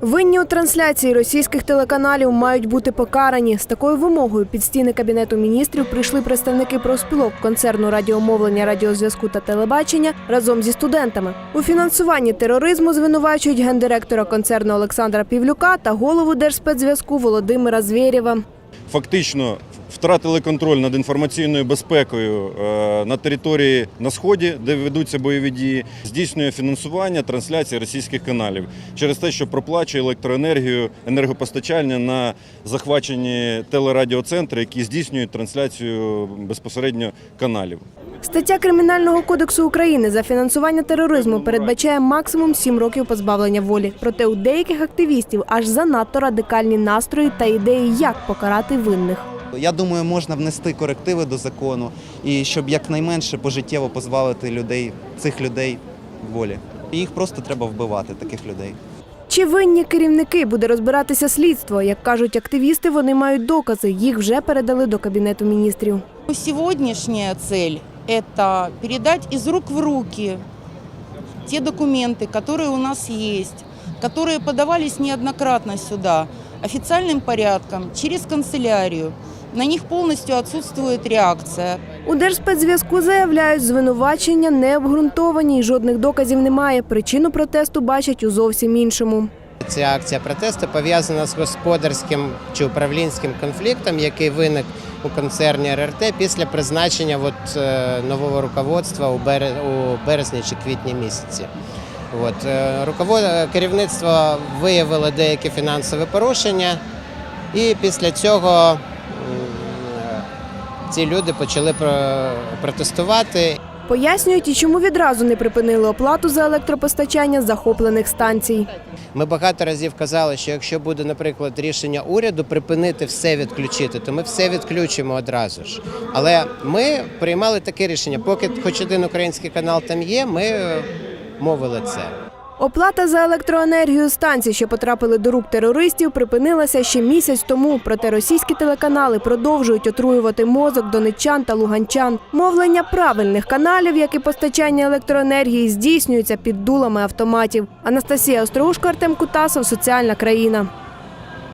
Винні у трансляції російських телеканалів мають бути покарані. З такою вимогою під стіни кабінету міністрів прийшли представники профспілок концерну радіомовлення, радіозв'язку та телебачення разом зі студентами. У фінансуванні тероризму звинувачують гендиректора концерну Олександра Півлюка та голову Держспецзв'язку Володимира Звєрєва. фактично втратили контроль над інформаційною безпекою е, на території на сході, де ведуться бойові дії, здійснює фінансування трансляції російських каналів через те, що проплачує електроенергію, енергопостачання на захвачені телерадіоцентри, які здійснюють трансляцію безпосередньо каналів. Стаття Кримінального кодексу України за фінансування тероризму передбачає максимум 7 років позбавлення волі. Проте у деяких активістів аж занадто радикальні настрої та ідеї, як покарати винних. Я думаю, можна внести корективи до закону і щоб якнайменше пожиттєво позбавити людей, цих людей волі. Їх просто треба вбивати, таких людей. Чи винні керівники буде розбиратися слідство? Як кажуть активісти, вони мають докази. Їх вже передали до кабінету міністрів. Сегодняшняя цель – это передать из рук в руки те документы, которые у нас есть, которые подавались неоднократно сюда, официальным порядком, через канцелярию. На них полностью отсутствует реакция. У Держспецзв'язку заявляють, звинувачення не обґрунтовані і жодних доказів немає. Причину протесту бачать у зовсім іншому. Ця акція протесту пов'язана з господарським чи управлінським конфліктом, який виник у концерні РРТ після призначення от, е, нового руководства у бере- у березні чи квітні місяці. От, е, руковод... е, Керівництво виявило деякі фінансові порушення, і після цього ці люди почали про- протестувати Пояснюють, і чому відразу не припинили оплату за електропостачання захоплених станцій. Ми багато разів казали, що якщо буде, наприклад, рішення уряду припинити все відключити, то ми все відключимо одразу ж. Але ми приймали таке рішення, поки хоч один український канал там є, ми мовили це. Оплата за електроенергію станцій, що потрапили до рук терористів, припинилася ще місяць тому. Проте російські телеканали продовжують отруювати мозок донеччан та луганчан. Мовлення правильних каналів, як і постачання електроенергії, здійснюється під дулами автоматів. Анастасія Остроушко, Артем Кутасов, Соціальна країна.